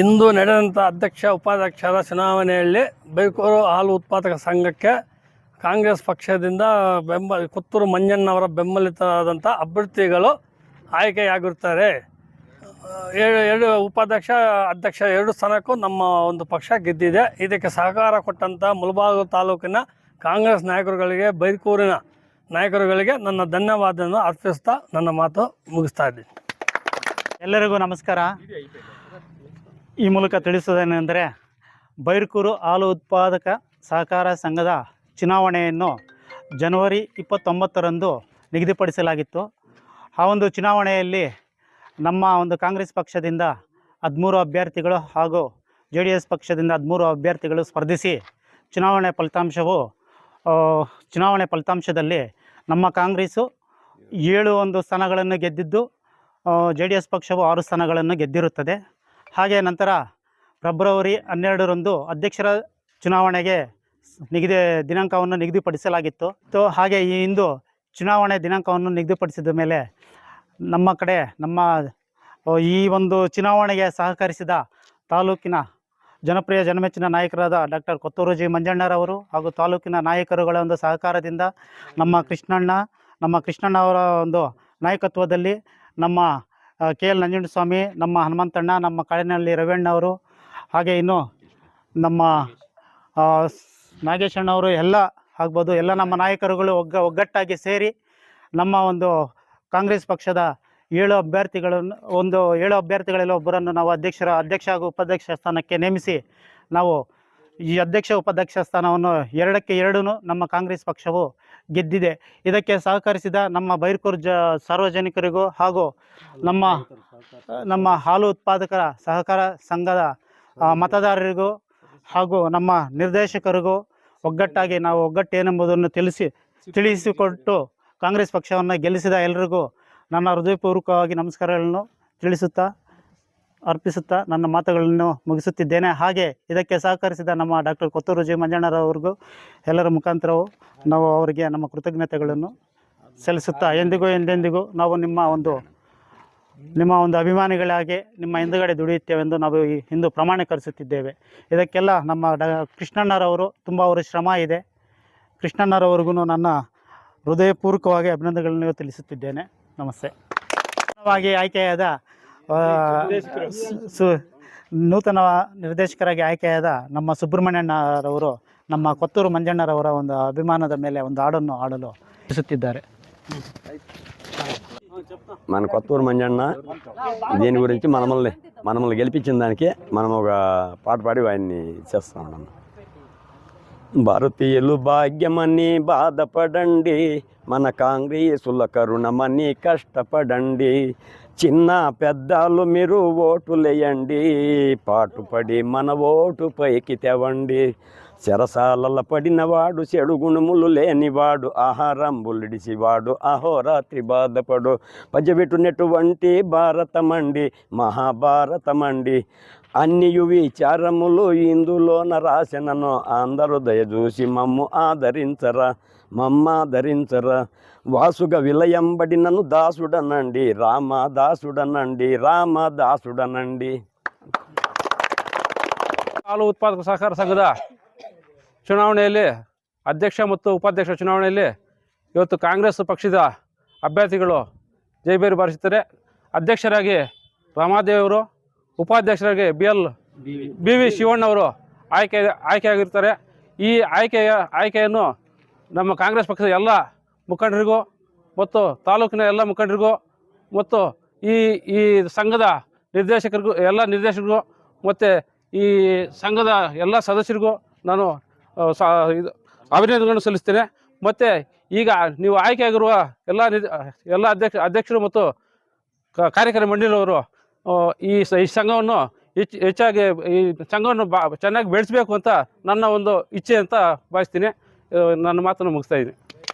ಇಂದು ನಡೆದಂಥ ಅಧ್ಯಕ್ಷ, ಉಪಾಧ್ಯಕ್ಷರ ಚುನಾವಣೆಯಲ್ಲಿ ಬೈಕೂರು ಹಾಲು ಉತ್ಪಾದಕ ಸಂಘಕ್ಕೆ ಕಾಂಗ್ರೆಸ್ ಪಕ್ಷದಿಂದ ಬೆಂಬಲ ಕುತ್ತೂರು ಮಂಜಣ್ಣವರ ಬೆಂಬಲಿತರಾದಂಥ ಅಭ್ಯರ್ಥಿಗಳು ಆಯ್ಕೆಯಾಗಿರ್ತಾರೆ ಎರಡು ಎರಡು ಉಪಾಧ್ಯಕ್ಷ, ಅಧ್ಯಕ್ಷ ಎರಡು ಸ್ಥಾನಕ್ಕೂ ನಮ್ಮ ಒಂದು ಪಕ್ಷ ಗೆದ್ದಿದೆ. ಇದಕ್ಕೆ ಸಹಕಾರ ಕೊಟ್ಟಂಥ ಮುಳಬಾಗಿಲು ತಾಲೂಕಿನ ಕಾಂಗ್ರೆಸ್ ನಾಯಕರುಗಳಿಗೆ, ಬೈಕೂರಿನ ನಾಯಕರುಗಳಿಗೆ ನನ್ನ ಧನ್ಯವಾದವನ್ನು ಅರ್ಪಿಸ್ತಾ ನನ್ನ ಮಾತು ಮುಗಿಸ್ತಾ ಇದ್ದೀನಿ. ಎಲ್ಲರಿಗೂ ನಮಸ್ಕಾರ. ಈ ಮೂಲಕ ತಿಳಿಸುವುದೇನೆಂದರೆ ಬೈರ್ಕೂರು ಹಾಲು ಉತ್ಪಾದಕ ಸಹಕಾರ ಸಂಘದ ಚುನಾವಣೆಯನ್ನು ಜನವರಿ ಇಪ್ಪತ್ತೊಂಬತ್ತರಂದು ನಿಗದಿಪಡಿಸಲಾಗಿತ್ತು. ಆ ಒಂದು ಚುನಾವಣೆಯಲ್ಲಿ ನಮ್ಮ ಒಂದು ಕಾಂಗ್ರೆಸ್ ಪಕ್ಷದಿಂದ ಹದಿಮೂರು ಅಭ್ಯರ್ಥಿಗಳು ಹಾಗೂ ಜೆ ಡಿ ಎಸ್ ಪಕ್ಷದಿಂದ ಹದಿಮೂರು ಅಭ್ಯರ್ಥಿಗಳು ಸ್ಪರ್ಧಿಸಿ ಚುನಾವಣೆ ಫಲಿತಾಂಶವು ಚುನಾವಣೆ ಫಲಿತಾಂಶದಲ್ಲಿ ನಮ್ಮ ಕಾಂಗ್ರೆಸ್ಸು ಏಳು ಒಂದು ಸ್ಥಾನಗಳನ್ನು ಗೆದ್ದಿದ್ದು ಜೆ ಡಿ ಎಸ್ ಪಕ್ಷವು ಆರು ಸ್ಥಾನಗಳನ್ನು ಗೆದ್ದಿರುತ್ತದೆ. ಹಾಗೆ ನಂತರ ಫೆಬ್ರವರಿ ಹನ್ನೆರಡರಂದು ಅಧ್ಯಕ್ಷರ ಚುನಾವಣೆಗೆ ನಿಗದಿ ದಿನಾಂಕವನ್ನು ನಿಗದಿಪಡಿಸಲಾಗಿತ್ತು. ತೋ ಹಾಗೆ ಈ ಇಂದು ಚುನಾವಣೆ ದಿನಾಂಕವನ್ನು ನಿಗದಿಪಡಿಸಿದ ಮೇಲೆ ನಮ್ಮ ಕಡೆ, ನಮ್ಮ ಈ ಒಂದು ಚುನಾವಣೆಗೆ ಸಹಕರಿಸಿದ ತಾಲೂಕಿನ ಜನಪ್ರಿಯ ಜನಮೆಚ್ಚಿನ ನಾಯಕರಾದ ಡಾಕ್ಟರ್ ಕೊತ್ತೂರು ಜಿ. ಮಂಜಣ್ಣರವರು ಹಾಗೂ ತಾಲೂಕಿನ ನಾಯಕರುಗಳ ಒಂದು ಸಹಕಾರದಿಂದ ನಮ್ಮ ಕೃಷ್ಣಣ್ಣ ನಮ್ಮ ಕೃಷ್ಣಣ್ಣ ಅವರ ಒಂದು ನಾಯಕತ್ವದಲ್ಲಿ ನಮ್ಮ ಕೆ ಎಲ್ ನಂಜುಂಡಸ್ವಾಮಿ, ನಮ್ಮ ಹನುಮಂತಣ್ಣ, ನಮ್ಮ ಕಾಡಿನಲ್ಲಿ ರವೀಣ್ಣ ಅವರು ಹಾಗೆ ಇನ್ನು ನಮ್ಮ ನಾಗೇಶಣ್ಣವರು ಎಲ್ಲ ಆಗ್ಬೋದು. ಎಲ್ಲ ನಮ್ಮ ನಾಯಕರುಗಳು ಒಗ್ಗ, ಒಗ್ಗಟ್ಟಾಗಿ ಸೇರಿ ನಮ್ಮ ಒಂದು ಕಾಂಗ್ರೆಸ್ ಪಕ್ಷದ ಏಳು ಅಭ್ಯರ್ಥಿಗಳನ್ನು, ಒಂದು ಏಳು ಅಭ್ಯರ್ಥಿಗಳಲ್ಲಿ ಒಬ್ಬರನ್ನು ನಾವು ಅಧ್ಯಕ್ಷರ, ಅಧ್ಯಕ್ಷ ಹಾಗೂ ಉಪಾಧ್ಯಕ್ಷ ಸ್ಥಾನಕ್ಕೆ ನೇಮಿಸಿ ನಾವು ಈ ಅಧ್ಯಕ್ಷ ಉಪಾಧ್ಯಕ್ಷ ಸ್ಥಾನವನ್ನು ಎರಡಕ್ಕೆ ಎರಡೂ ನಮ್ಮ ಕಾಂಗ್ರೆಸ್ ಪಕ್ಷವು ಗೆದ್ದಿದೆ. ಇದಕ್ಕೆ ಸಹಕರಿಸಿದ ನಮ್ಮ ಬೈರ್ಕೂರು ಜ ಸಾರ್ವಜನಿಕರಿಗೂ ಹಾಗೂ ನಮ್ಮ ನಮ್ಮ ಹಾಲು ಉತ್ಪಾದಕರ ಸಹಕಾರ ಸಂಘದ ಮತದಾರರಿಗೂ ಹಾಗೂ ನಮ್ಮ ನಿರ್ದೇಶಕರಿಗೂ ಒಗ್ಗಟ್ಟಾಗಿ ನಾವು ಒಗ್ಗಟ್ಟೇನೆಂಬುದನ್ನು ತಿಳಿಸಿ ತಿಳಿಸಿಕೊಟ್ಟು ಕಾಂಗ್ರೆಸ್ ಪಕ್ಷವನ್ನು ಗೆಲ್ಲಿಸಿದ ಎಲ್ಲರಿಗೂ ನನ್ನ ಹೃದಯಪೂರ್ವಕವಾಗಿ ನಮಸ್ಕಾರಗಳನ್ನು ತಿಳಿಸುತ್ತಾ ಅರ್ಪಿಸುತ್ತಾ ನನ್ನ ಮಾತುಗಳನ್ನು ಮುಗಿಸುತ್ತಿದ್ದೇನೆ. ಹಾಗೆ ಇದಕ್ಕೆ ಸಹಕರಿಸಿದ ನಮ್ಮ ಡಾಕ್ಟರ್ ಕೊತ್ತೂರು ಜಿ. ಮಂಜಣ್ಣರವ್ರಿಗೂ ಎಲ್ಲರ ಮುಖಾಂತರವು ನಾವು ಅವರಿಗೆ ನಮ್ಮ ಕೃತಜ್ಞತೆಗಳನ್ನು ಸಲ್ಲಿಸುತ್ತಾ ಎಂದಿಗೂ ಎಂದೆಂದಿಗೂ ನಾವು ನಿಮ್ಮ ಒಂದು ನಿಮ್ಮ ಒಂದು ಅಭಿಮಾನಿಗಳಾಗಿ ನಿಮ್ಮ ಹಿಂದುಗಡೆ ದುಡಿಯುತ್ತೇವೆಂದು ನಾವು ಈ ಇಂದು ಪ್ರಮಾಣೀಕರಿಸುತ್ತಿದ್ದೇವೆ ಇದಕ್ಕೆಲ್ಲ ನಮ್ಮ ಡ ಕೃಷ್ಣಣ್ಣರವರು ತುಂಬ ಅವರ ಶ್ರಮ ಇದೆ. ಕೃಷ್ಣಣ್ಣರವ್ರಿಗೂ ನನ್ನ ಹೃದಯಪೂರ್ವಕವಾಗಿ ಅಭಿನಂದನೆಗಳನ್ನು ತಿಳಿಸುತ್ತಿದ್ದೇನೆ. ನಮಸ್ತೆ. ಆಯ್ಕೆಯಾದ ಸು ನೂತನ ನಿರ್ದೇಶಕರಾಗಿ ಆಯ್ಕೆಯಾದ ನಮ್ಮ ಸುಬ್ರಹ್ಮಣ್ಯಣ್ಣರವರು ನಮ್ಮ ಕೊತ್ತೂರು ಮಂಜಣ್ಣರವರ ಒಂದು ಅಭಿಮಾನದ ಮೇಲೆ ಒಂದು ಹಾಡನ್ನು ಹಾಡಲು ತಿಳಿಸುತ್ತಿದ್ದಾರೆ మన కొత్తూరు మంజన్న దీని గురించి మనమల్ని మనల్ని గెలిపించిన దానికి మనం ఒక పాట పాడి ఆయన్ని చేస్తా ఉన్నాం భారతీయులు భాగ్యమని బాధపడండి మన కాంగ్రెసుల కరుణమని కష్టపడండి చిన్న పెద్దలు మీరు ఓటులేయండి పాటుపడి మన ఓటు పైకి తెవండి. చెరసాలల పడినవాడు చెడు గుణములు లేనివాడు ఆహారంబులిడిసివాడు అహోరాత్రి బాధపడు. పజబెట్టునటువంటి భారతమండి మహాభారతమండి. అన్నియు విచారములు ఇందులోన రాసినను అందరూ దయచూసి మమ్ము ఆదరించరా మమ్మ ఆదరించరా వాసుగ విలయంబడినను దాసుడనండి రామ దాసుడనండి రామ దాసుడనండి ಹಾಲು ಉತ್ಪಾದಕ ಸಹಕಾರ ಸಂಘದ ಚುನಾವಣೆಯಲ್ಲಿ ಅಧ್ಯಕ್ಷ ಮತ್ತು ಉಪಾಧ್ಯಕ್ಷ ಚುನಾವಣೆಯಲ್ಲಿ ಇವತ್ತು ಕಾಂಗ್ರೆಸ್ ಪಕ್ಷದ ಅಭ್ಯರ್ಥಿಗಳು ಜೈಬೇರಿ ಬಾರಿಸುತ್ತಾರೆ ಅಧ್ಯಕ್ಷರಾಗಿ ರಾಮಾದೇವರು ಉಪಾಧ್ಯಕ್ಷರಾಗಿ ಬಿ ಎಲ್ ಬಿ ವಿ ಶಿವಣ್ಣವರು ಆಯ್ಕೆ ಆಯ್ಕೆಯಾಗಿರ್ತಾರೆ. ಈ ಆಯ್ಕೆಯ ಆಯ್ಕೆಯನ್ನು ನಮ್ಮ ಕಾಂಗ್ರೆಸ್ ಪಕ್ಷದ ಎಲ್ಲ ಮುಖಂಡರಿಗೂ ಮತ್ತು ತಾಲೂಕಿನ ಎಲ್ಲ ಮುಖಂಡರಿಗೂ ಮತ್ತು ಈ ಈ ಸಂಘದ ನಿರ್ದೇಶಕರಿಗೂ, ಎಲ್ಲ ನಿರ್ದೇಶಕರಿಗೂ ಮತ್ತು ಈ ಸಂಘದ ಎಲ್ಲ ಸದಸ್ಯರಿಗೂ ನಾನು ಇದು ಅಭಿನಂದನೆಗಳನ್ನು ಸಲ್ಲಿಸ್ತೇನೆ. ಮತ್ತು ಈಗ ನೀವು ಆಯ್ಕೆಯಾಗಿರುವ ಎಲ್ಲ ಎಲ್ಲ ಅಧ್ಯಕ್ಷ, ಅಧ್ಯಕ್ಷರು ಮತ್ತು ಕಾರ್ಯಕಾರಿ ಮಂಡಳಿಯವರು ಈ ಸಂಘವನ್ನು ಹೆಚ್ಚು, ಹೆಚ್ಚಾಗಿ ಈ ಸಂಘವನ್ನು ಬಾ, ಚೆನ್ನಾಗಿ ಬೆಳೆಸಬೇಕು ಅಂತ ನನ್ನ ಒಂದು ಇಚ್ಛೆ ಅಂತ ಭಾವಿಸ್ತೀನಿ. ನನ್ನ ಮಾತನ್ನು ಮುಗಿಸ್ತಾ ಇದ್ದೀನಿ.